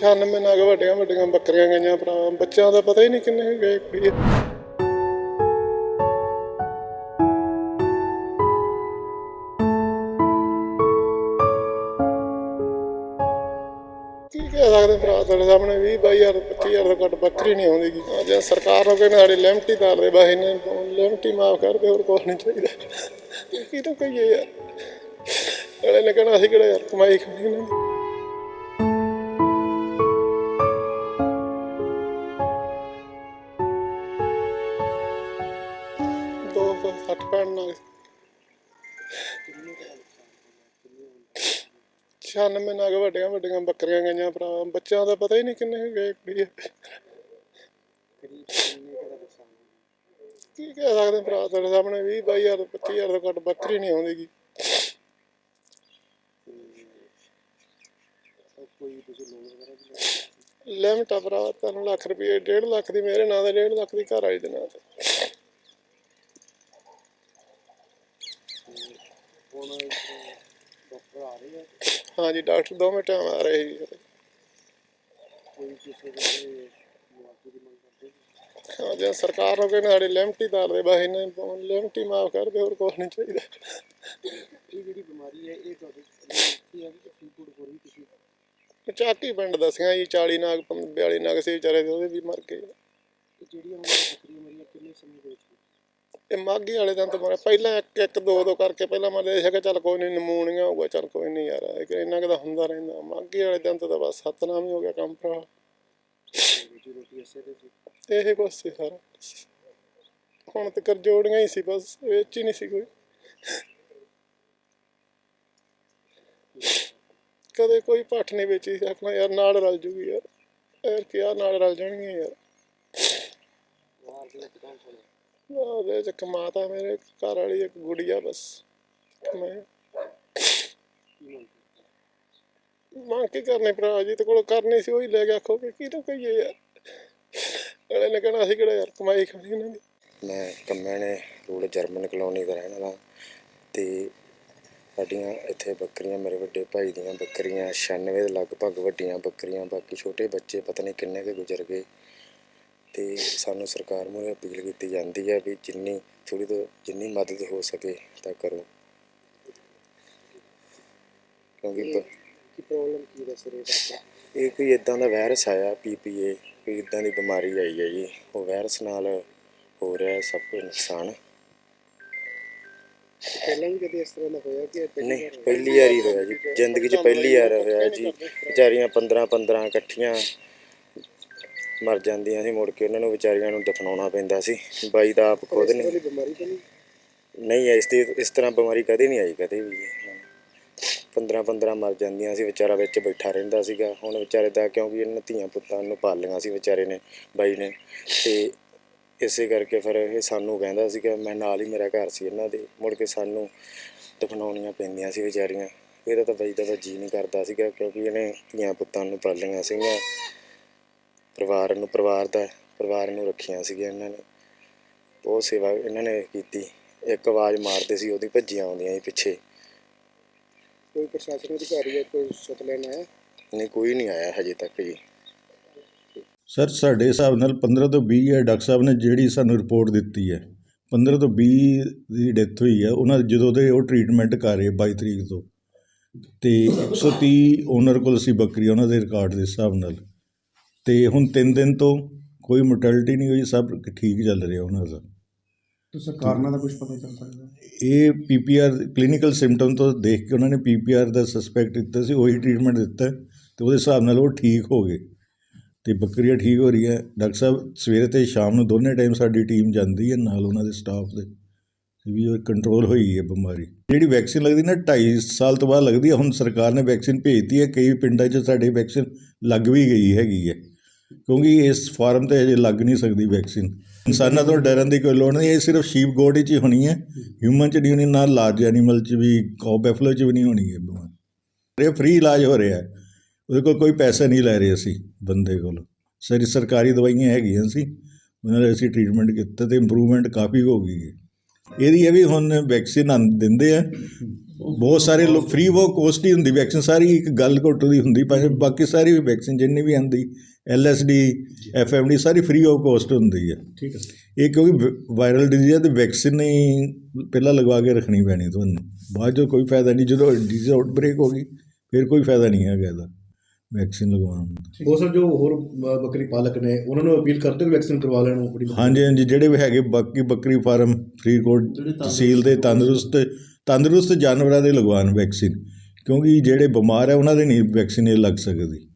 96 ਨਗ ਵੱਡੀਆਂ ਵੱਡੀਆਂ ਬੱਕਰੀਆਂ ਗਈਆਂ ਭਰਾ ਬੱਚਿਆਂ ਦਾ ਪਤਾ ਹੀ ਨਹੀਂ ਕਿੰਨੇ ਗਏ ਕੁੜੀ ਕਹਿ ਸਕਦੇ ਭਰਾ ਤੁਹਾਡੇ ਸਾਹਮਣੇ 20 22000 25000 ਤੋਂ ਘੱਟ ਬੱਕਰੀ ਨਹੀਂ ਆਉਂਦੀ ਗੀ ਅੱਜ ਸਰਕਾਰ ਨੂੰ ਕਹਿੰਦੇ ਸਾਡੀ ਲਿਮਟ ਹੀ ਤਾਰ ਦੇ, ਬਸ ਇਹਨੇ ਲਿਮਟ ਮਾਫ ਕਰ ਦੇ ਹੋਰ ਕੁਛ ਨਹੀਂ ਚਾਹੀਦਾ। ਕੀ ਤਾਂ ਕਹੀਏ ਯਾਰ। ਅਗਲੇ ਨੇ ਕਹਿਣਾ ਅਸੀਂ ਕਿਹੜਾ ਯਾਰ, ਕਮਾਈ ਖਾਣੀ ਇਹਨਾਂ ਦੀ ਪੈਣ ਨਾਲ। 96 ਨਗ ਵੱਡੀਆਂ ਵੱਡੀਆਂ ਬੱਕਰੀਆਂ ਗਈਆਂ ਭਰਾ ਬੱਚਿਆਂ ਦਾ ਪਤਾ ਹੀ ਨਹੀਂ ਕਿੰਨੇ ਗਏ ਕੁੜੀ ਕੀ ਕਹਿ ਸਕਦੇ ਭਰਾ ਤੁਹਾਡੇ ਸਾਹਮਣੇ? 20 22000 25000 ਤੋਂ ਘੱਟ ਬੱਕਰੀ ਨਹੀਂ ਆਉਂਦੀ ਗੀ। ਲਿਮਟ ਆ ਭਰਾ ਤਿੰਨ ਲੱਖ ਰੁਪਏ 1.5 ਲੱਖ ਦੀ ਮੇਰੇ ਨਾਂ ਤੇ 1.5 ਲੱਖ ਦੀ ਘਰ ਵਾਲੀ ਦੇ ਨਾਂ ਤੇ। ਹਾਂਜੀ ਡਾਕਟਰ ਦੋਵੇਂ ਟਾਈਮ ਆ ਰਹੇ ਜੀ? ਹਾਂ ਜੇ ਸਰਕਾਰ ਨੂੰ ਕਹਿੰਦੇ ਸਾਡੀ ਲਿਮਟ ਹੀ ਤਾਰ ਦੇ ਬਸ ਇਹਨੇ ਲਿਮਟ ਹੀ ਮਾਫ ਕਰ ਦੇ ਹੋਰ ਕੁਛ ਨਹੀਂ ਚਾਹੀਦਾ। ਇਹ ਜਿਹੜੀ ਬਿਮਾਰੀ ਹੈ ਇਹ ਤੁਹਾਡੇ ਕੀ ਹੈ ਕਿ ਚਾਕੀ ਪਿੰਡ ਦੱਸੀਆਂ ਜੀ 40 ਨਾਗ 42 ਨਾਗ ਸੀ ਵਿਚਾਰੇ ਦੇ ਉਹਦੇ ਵੀ ਮਰ ਗਏ। ਇਹ ਜਿਹੜੀਆਂ ਹੁਣ ਬੱਕਰੀਆਂ ਮਰੀਆਂ ਕਿੰਨੇ ਸਮੇਂ ਦੇ ਵਿੱਚ ਇਹ ਮਾਗੀ ਵਾਲੇ ਦਿਨ ਤੋਂ ਪਹਿਲਾਂ ਇੱਕ ਇੱਕ, ਦੋ ਦੋ ਕਰਕੇ ਪਹਿਲਾਂ ਮੈਂ ਦੇਖਿਆ ਕਿ ਚੱਲ ਕੋਈ ਨਹੀਂ ਨਮੂਨੀਆ ਹੋਊਗਾ, ਚੱਲ ਕੋਈ ਨਹੀਂ ਯਾਰ, ਇਹ ਕਿ ਇੰਨਾ ਕੁ ਹੁੰਦਾ ਰਹਿੰਦਾ। ਮਾਗੀ ਵਾਲੇ ਦਿਨ ਤੋਂ ਤਾਂ ਬਸ ਸਤਨਾਮ ਹੀ ਹੋ ਗਿਆ ਕੰਮ ਭਰਾ। ਸੀ ਇਹ ਕੁਛ ਸੀ ਸਾਰਾ ਹੁਣ ਤੱਕ ਜੋੜੀਆਂ ਹੀ ਸੀ ਬਸ ਵਿੱਚ ਹੀ ਨਹੀਂ ਸੀ ਕੋਈ। ਕਦੇ ਕੋਈ ਪੱਠ ਨਹੀਂ ਵੇਚੀ ਸੀ ਆਖਣਾ ਯਾਰ ਨਾਲ ਰਲ ਜੂਗੀ ਯਾਰ। ਯਾਰ ਕੀ ਆ ਨਾਲ ਰਲ ਜਾਣਗੀਆਂ ਯਾਰ। ਉਹਦੇ ਚ ਕਮਾਤਾ ਮੇਰੇ ਘਰ ਵਾਲੀ, ਇੱਕ ਗੁੜੀਆ ਬਸ। ਮੈਂ ਮਾਂ ਕੀ ਕਰਨੇ ਭਰਾ? ਜੀ ਤੇ ਕੋਲ ਕਰਨੀ ਸੀ, ਉਹੀ ਲੈ ਕੇ ਆਖੋ ਕਿ ਕੀ ਤੋਂ ਕਹੀਏ ਯਾਰ? ਅਗਲੇ ਨੇ ਕਹਿਣਾ ਅਸੀਂ ਕਿਹੜਾ ਯਾਰ, ਕਮਾਈ ਖਾਣੀ ਇਹਨਾਂ ਦੀ। ਮੈਂ ਕੰਮੈਣੇ ਰੋਡ ਜਰਮਨ ਕਲੋਨੀ ਦਾ ਰਹਿਣ ਵਾਲਾ। ਤੇ ਸਾਡੀਆਂ ਇੱਥੇ ਬੱਕਰੀਆਂ, ਮੇਰੇ ਵੱਡੇ ਭਾਈ ਦੀਆਂ ਬੱਕਰੀਆਂ 96 ਦੇ ਲਗਭਗ ਵੱਡੀਆਂ ਬੱਕਰੀਆਂ, ਬਾਕੀ ਛੋਟੇ ਬੱਚੇ ਪਤਾ ਨਹੀਂ ਕਿੰਨੇ ਕੁ ਗੁਜ਼ਰ ਗਏ। ਤੇ ਸਾਨੂੰ ਸਰਕਾਰ ਮੂਹਰੇ ਅਪੀਲ ਕੀਤੀ ਜਾਂਦੀ ਹੈ ਵੀ ਜਿੰਨੀ ਥੋੜੀ ਤੋਂ ਜਿੰਨੀ ਮਦਦ ਹੋ ਸਕੇ ਤਾਂ ਕਰੋ। ਕਿਉਂਕਿ ਬ- ਕੀ ਪ੍ਰੋਬਲਮ ਕੀ ਦੱਸ ਰਹੇ ਡਾਕਟਰ ਇਹ ਕੋਈ ਇਦਾਂ ਦਾ ਵਾਇਰਸ ਆਇਆ ਪੀਪੀਏ ਕੋਈ ਇਦਾਂ ਦੀ ਬਿਮਾਰੀ ਆਈ ਹੈ ਜੀ। ਉਹ ਵਾਇਰਸ ਨਾਲ ਹੋ ਰਿਹਾ ਹੈ ਸਭ ਕੁਝ ਨੁਕਸਾਨ। ਪਹਿਲਾਂ ਵੀ ਕਦੇ ਇਸ ਤਰ੍ਹਾਂ ਦਾ ਹੋਇਆ ਕਿ ਇਹ ਪਹਿਲੀ ਨਹੀਂ ਵਾਰ ਹੋਇਆ? ਪਹਿਲੀ ਵਾਰੀ ਹੋਇਆ ਜੀ। ਜ਼ਿੰਦਗੀ 'ਚ ਪਹਿਲੀ ਵਾਰ ਹੋਇਆ ਜੀ। ਵਿਚਾਰੀਆਂ 15 15 ਇਕੱਠੀਆਂ ਮਰ ਜਾਂਦੀਆਂ ਸੀ, ਮੁੜ ਕੇ ਉਹਨਾਂ ਨੂੰ ਵਿਚਾਰੀਆਂ ਨੂੰ ਦਫਨਾਉਣਾ ਪੈਂਦਾ ਸੀ। ਬਾਈ ਦਾ ਆਪ ਖੁਦ ਇਸ ਨਹੀਂ ਵਾਲੀ ਇਸ ਤੇ ਇਸ ਤਰ੍ਹਾਂ ਬਿਮਾਰੀ ਕਦੇ ਨਹੀਂ ਆਈ, ਕਦੇ ਵੀ। 15 15 ਮਰ ਜਾਂਦੀਆਂ ਸੀ, ਵਿਚਾਰਾ ਵਿੱਚ ਬੈਠਾ ਰਹਿੰਦਾ ਸੀਗਾ। ਹੁਣ ਵਿਚਾਰੇ ਦਾ ਕਿਉਂਕਿ ਇਹਨਾਂ ਧੀਆਂ ਪੁੱਤਾਂ ਨੂੰ ਪਾਲੀਆਂ ਸੀ ਵਿਚਾਰੇ ਨੇ, ਬਾਈ ਨੇ। ਤੇ ਇਸੇ ਕਰਕੇ ਫਿਰ ਇਹ ਸਾਨੂੰ ਕਹਿੰਦਾ ਸੀਗਾ, ਮੈਂ ਨਾਲ ਹੀ ਮੇਰਾ ਘਰ ਸੀ ਇਹਨਾਂ ਦੇ। ਮੁੜ ਕੇ ਸਾਨੂੰ ਦਫਨਾਉਣੀਆਂ ਪੈਂਦੀਆਂ ਸੀ ਵਿਚਾਰੀਆਂ। ਇਹਦਾ ਤਾਂ ਬਾਈ ਦਾ ਤਾਂ ਜੀ ਨਹੀਂ ਕਰਦਾ ਸੀਗਾ, ਕਿਉਂਕਿ ਇਹਨੇ ਧੀਆਂ ਪੁੱਤਾਂ ਨੂੰ ਪਾਲੀਆਂ ਸੀਗੀਆਂ। ਪਰਿਵਾਰ ਨੂੰ ਪਰਿਵਾਰ ਦਾ ਪਰਿਵਾਰ ਨੂੰ ਰੱਖੀਆਂ ਸੀਗੀਆਂ ਇਹਨਾਂ ਨੇ। ਬਹੁਤ ਸੇਵਾ ਇਹਨਾਂ ਨੇ ਕੀਤੀ। ਇੱਕ ਆਵਾਜ਼ ਮਾਰਦੇ ਸੀ ਉਹਦੀ ਭੱਜੀਆਂ ਆਉਂਦੀਆਂ ਸੀ ਪਿੱਛੇ। ਕੋਈ ਪ੍ਰਸ਼ਾਸਨ ਅਧਿਕਾਰੀ ਹੈ ਕੋਈ ਸੁਤ ਲੈਣ ਆਇਆ? ਨਹੀਂ ਕੋਈ ਨਹੀਂ ਆਇਆ ਹਜੇ ਤੱਕ ਜੀ। ਸਰ ਸਾਡੇ ਹਿਸਾਬ ਨਾਲ 15 ਤੋਂ 20 ਹੈ ਡਾਕਟਰ ਸਾਹਿਬ ਨੇ ਜਿਹੜੀ ਸਾਨੂੰ ਰਿਪੋਰਟ ਦਿੱਤੀ ਹੈ 15 ਤੋਂ 20 ਦੀ ਡੈਥ ਹੋਈ ਹੈ ਉਹਨਾਂ ਜਦੋਂ ਦੇ ਉਹ ਟ੍ਰੀਟਮੈਂਟ ਕਰ ਰਹੇ 22 ਤਰੀਕ ਤੋਂ। ਤੇ 130 ਓਨਰ ਕੋਲ ਸੀ ਬੱਕਰੀ ਉਹਨਾਂ ਦੇ ਰਿਕਾਰਡ ਦੇ ਹਿਸਾਬ ਨਾਲ। ਤੇ ਹੁਣ 3 ਦਿਨ ਤੋਂ ਕੋਈ ਮੋਰਟੈਲਿਟੀ ਨਹੀਂ ਹੋਈ ਸਭ ਠੀਕ ਚੱਲ ਰਿਹਾ ਉਹਨਾਂ ਦਾ। ਤੇ ਸਰਕਾਰਾਂ ਦਾ ਕੁਝ ਪਤਾ ਚੱਲ ਸਕਦਾ? ਇਹ ਪੀਪੀਆਰ ਕਲੀਨਿਕਲ ਸਿੰਪਟਮ ਤੋਂ ਦੇਖ ਕੇ ਉਹਨਾਂ ਨੇ ਪੀਪੀਆਰ ਦਾ ਸਸਪੈਕਟ ਦਿੱਤਾ ਸੀ ਉਹੀ ਟ੍ਰੀਟਮੈਂਟ ਦਿੱਤਾ ਤੇ ਉਹਦੇ ਹਿਸਾਬ ਨਾਲ ਉਹ ਠੀਕ ਹੋ ਗਏ। ਤੇ ਬੱਕਰੀਆਂ ਠੀਕ ਹੋ ਰਹੀ ਹੈ ਡਾਕਟਰ ਸਾਹਿਬ ਸਵੇਰੇ ਤੇ ਸ਼ਾਮ ਨੂੰ ਦੋਨੇ ਟਾਈਮ ਸਾਡੀ ਟੀਮ ਜਾਂਦੀ ਹੈ ਨਾਲ ਉਹਨਾਂ ਦੇ ਸਟਾਫ ਦੇ। ਵੀ ਉਹ ਕੰਟਰੋਲ ਹੋਈ ਹੈ ਬਿਮਾਰੀ। ਜਿਹੜੀ ਵੈਕਸੀਨ ਲੱਗਦੀ ਨਾ 2.5 ਸਾਲ ਤੋਂ ਬਾਅਦ ਲੱਗਦੀ ਹੈ, ਹੁਣ ਸਰਕਾਰ ਨੇ ਵੈਕਸੀਨ ਭੇਜਤੀ ਹੈ, ਕਈ ਪਿੰਡਾਂ 'ਚ ਸਾਡੇ ਵੈਕਸੀਨ ਲੱਗ ਵੀ ਗਈ ਹੈਗੀ ਹੈ। ਕਿਉਂਕਿ ਇਸ ਫਾਰਮ ਤੇ ਅਜੇ ਲੱਗ ਨਹੀਂ ਸਕਦੀ ਵੈਕਸੀਨ ਇਨਸਾਨਾਂ ਤੋਂ ਡਰਨ ਦੀ ਕੋਈ ਲੋੜ ਨਹੀਂ, ਇਹ ਸਿਰਫ ਸ਼ੀਪ ਗੋਡ 'ਚ ਹੀ ਹੋਣੀ ਹੈ। ਹਿਊਮਨ 'ਚ ਨਹੀਂ ਹੋਣੀ, ਨਾ ਲਾਰਜ ਐਨੀਮਲ 'ਚ ਵੀ ਕਾਉ ਬੈਫਲੋ 'ਚ ਵੀ ਨਹੀਂ ਹੋਣੀ ਹੈ ਬਿਮਾਰੀ। ਇਹ ਫ੍ਰੀ ਇਲਾਜ ਹੋ ਰਿਹਾ ਹੈ। ਉਹਦੇ ਕੋਲ ਕੋਈ ਪੈਸਾ ਨਹੀਂ ਲੈ ਰਹੇ ਅਸੀਂ, ਬੰਦੇ ਕੋਲ। ਸਾਰੀ ਸਰਕਾਰੀ ਦਵਾਈਆਂ ਹੈਗੀਆਂ ਸੀ, ਉਹਨਾਂ ਨੇ ਅਸੀਂ ਟ੍ਰੀਟਮੈਂਟ ਕੀਤਾ ਤੇ ਇੰਪਰੂਵਮੈਂਟ ਕਾਫੀ ਹੋ ਗਈ ਹੈ। ਇਹਦੀ ਇਹ ਵੀ ਹੁਣ ਵੈਕਸੀਨ ਦਿੰਦੇ ਆ। ਬਹੁਤ ਸਾਰੇ ਲੋਕ ਫ੍ਰੀ ਉਹ ਕੋਸਟ ਹੀ ਹੁੰਦੀ ਵੈਕਸੀਨ ਸਾਰੀ ਇੱਕ ਗੱਲ ਘੁੱਟ ਦੀ ਹੁੰਦੀ ਪਰ ਬਾਕੀ ਸਾਰੀ ਵੈਕਸੀਨ ਜਿੰਨੀ ਵੀ ਆਂਦੀ L S D F M D sorry free of cost ਹੁੰਦੀ ਹੈ ਠੀਕ ਹੈ ਇਹ ਕਿਉਂਕਿ ਵਾਇਰਲ ਡਿਜ਼ੀਜ਼ ਹੈ ਤੇ ਵੈਕਸੀਨ ਹੀ ਪਹਿਲਾਂ ਲਗਵਾ ਕੇ ਰੱਖਣੀ ਪੈਣੀ ਤੁਹਾਨੂੰ। ਬਾਅਦ 'ਚੋਂ ਕੋਈ ਫਾਇਦਾ ਨਹੀਂ ਜਦੋਂ ਡਿਜ਼ੀਜ਼ ਆਊਟਬ੍ਰੇਕ ਹੋ ਗਈ ਫਿਰ ਕੋਈ ਫਾਇਦਾ ਨਹੀਂ ਹੈਗਾ ਇਹਦਾ। ਵੈਕਸੀਨ ਲਗਵਾਉਣ ਦਾ ਉਹ ਸਰ ਜੋ ਹੋਰ ਬੱਕਰੀ ਪਾਲਕ ਨੇ ਉਹਨਾਂ ਨੂੰ ਅਪੀਲ ਕਰਦੇ ਹੋ ਵੈਕਸੀਨ ਕਰਵਾ ਲੈਣ ਉਹ ਆਪਣੀ ਹਾਂਜੀ ਹਾਂਜੀ ਜਿਹੜੇ ਵੀ ਹੈਗੇ ਬਾਕੀ ਬੱਕਰੀ ਫਾਰਮ ਫਰੀਦਕੋਟ ਤਹਿਸੀਲ ਦੇ ਤੰਦਰੁਸਤ ਤੰਦਰੁਸਤ ਜਾਨਵਰਾਂ ਦੇ ਲਗਵਾਉਣ ਵੈਕਸੀਨ ਕਿਉਂਕਿ ਜਿਹੜੇ ਬਿਮਾਰ ਹੈ ਉਹਨਾਂ ਦੇ ਨਹੀਂ ਵੈਕਸੀਨ ਇਹ ਲੱਗ ਸਕਦੀ।